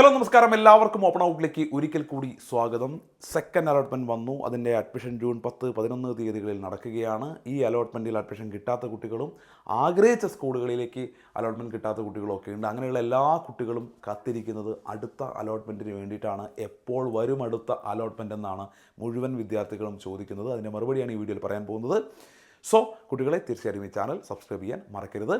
നമസ്കാരം. എല്ലാവർക്കും ഓപ്പൺ ഔട്ടിലേക്ക് ഒരിക്കൽ കൂടി സ്വാഗതം. സെക്കൻഡ് അലോട്ട്മെന്റ് വന്നു. അതിന്റെ അഡ്മിഷൻ ജൂൺ പത്ത് പതിനൊന്ന് തീയതികളിൽ നടക്കുകയാണ്. ഈ അലോട്ട്മെന്റിൽ അഡ്മിഷൻ കിട്ടാത്ത കുട്ടികളും ആഗ്രഹിച്ച സ്കൂളുകളിലേക്ക് അലോട്ട്മെന്റ് കിട്ടാത്ത കുട്ടികളും ഒക്കെ ഉണ്ട്. അങ്ങനെയുള്ള എല്ലാ കുട്ടികളും കാത്തിരിക്കുന്നത് അടുത്ത അലോട്ട്മെന്റിന് വേണ്ടിയിട്ടാണ്. എപ്പോൾ വരും അടുത്ത അലോട്ട്മെന്റ് എന്നാണ് മുഴുവൻ വിദ്യാർത്ഥികളും ചോദിക്കുന്നത്. അതിന്റെ മറുപടിയാണ് ഈ വീഡിയോയിൽ പറയാൻ പോകുന്നത്. സോ കുട്ടികളെ തീർച്ചയായും ഈ ചാനൽ സബ്സ്ക്രൈബ് ചെയ്യാൻ മറക്കരുത്.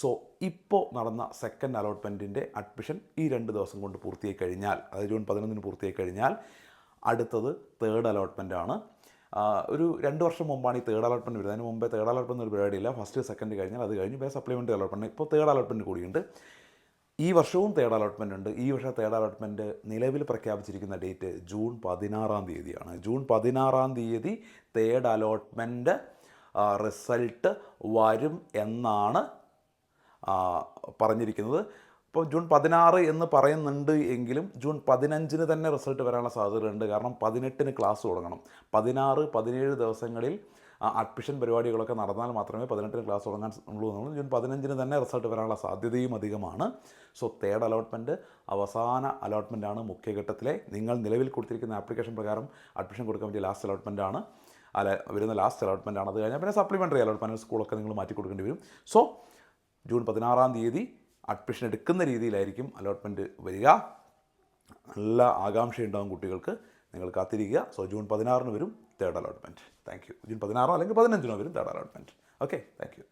സോ ഇപ്പോൾ നടന്ന സെക്കൻഡ് അലോട്ട്മെന്റിന്റെ അഡ്മിഷൻ ഈ രണ്ട് ദിവസം കൊണ്ട് പൂർത്തിയായി കഴിഞ്ഞാൽ അതായത് ജൂൺ പതിനൊന്നിന് പൂർത്തിയായി കഴിഞ്ഞാൽ അടുത്തത് തേർഡ് അലോട്ട്മെന്റ് ആണ്. ഒരു രണ്ട് വർഷം മുമ്പാണ് ഈ തേർഡ് അലോട്ട്മെന്റ് വരുന്നത്. അതിന് മുമ്പേ തേർഡ് അലോട്ട്മെന്റ് ഒരു പരിപാടിയില്ല. ഫസ്റ്റ് സെക്കൻഡ് കഴിഞ്ഞാൽ അത് കഴിഞ്ഞ് പിന്നെ സപ്ലിമെന്ററി അലോട്ട്മെന്റ് ഇപ്പോൾ തേർഡ് അലോട്ട്മെന്റ് കൂടിയുണ്ട്. ഈ വർഷവും തേർഡ് അലോട്ട്മെന്റ് ഉണ്ട്. ഈ വർഷം തേർഡ് അലോട്ട്മെന്റ് നിലവിൽ പ്രഖ്യാപിച്ചിരിക്കുന്ന ഡേറ്റ് ജൂൺ പതിനാറാം തീയതിയാണ്. ജൂൺ പതിനാറാം തീയതി തേർഡ് അലോട്ട്മെന്റ് റിസൾട്ട് വരും എന്നാണ് പറഞ്ഞിരിക്കുന്നത്. ഇപ്പോൾ ജൂൺ പതിനാറ് എന്ന് പറയുന്നുണ്ട് എങ്കിലും ജൂൺ പതിനഞ്ചിന് തന്നെ റിസൾട്ട് വരാനുള്ള സാധ്യതയുണ്ട് കാരണം പതിനെട്ടിന് ക്ലാസ് തുടങ്ങണം. പതിനാറ് പതിനേഴ് ദിവസങ്ങളിൽ അഡ്മിഷൻ പരിപാടികളൊക്കെ നടന്നാൽ മാത്രമേ പതിനെട്ടിന് ക്ലാസ് തുടങ്ങാൻ ഉള്ളൂ എന്നുള്ളൂ ജൂൺ പതിനഞ്ചിന് തന്നെ റിസൾട്ട് വരാനുള്ള സാധ്യതയും അധികമാണ്. സോ തേർഡ് അലോട്ട്മെന്റ് അവസാന അലോട്ട്മെന്റാണ് മുഖ്യഘട്ടത്തിലെ. നിങ്ങൾ നിലവിൽ കൊടുത്തിരിക്കുന്ന ആപ്ലിക്കേഷൻ പ്രകാരം അഡ്മിഷൻ കൊടുക്കാൻ പറ്റിയ ലാസ്റ്റ് അലോട്ട്മെന്റ് ആണ്. അല്ല വരുന്ന ലാസ്റ്റ് അലോട്ട്മെന്റ് ആണ്. അത് കഴിഞ്ഞാൽ പിന്നെ സപ്ലിമെന്ററി അലോട്ട്മെന്റ് സ്കൂളൊക്കെ നിങ്ങൾ മാറ്റി കൊടുക്കേണ്ടി വരും. സോ ജൂൺ പതിനാറാം തീയതി അഡ്മിഷൻ എടുക്കുന്ന രീതിയിലായിരിക്കും അലോട്ട്മെന്റ് വരിക. നല്ല ആകാംക്ഷയുണ്ടാകും കുട്ടികൾക്ക്. നിങ്ങൾ കാത്തിരിക്കുക. സോ ജൂൺ പതിനാറിന് വരും third allotment thank you June പതിനാറോ അല്ലെങ്കിൽ പതിനഞ്ചിനോ വരും third allotment okay thank you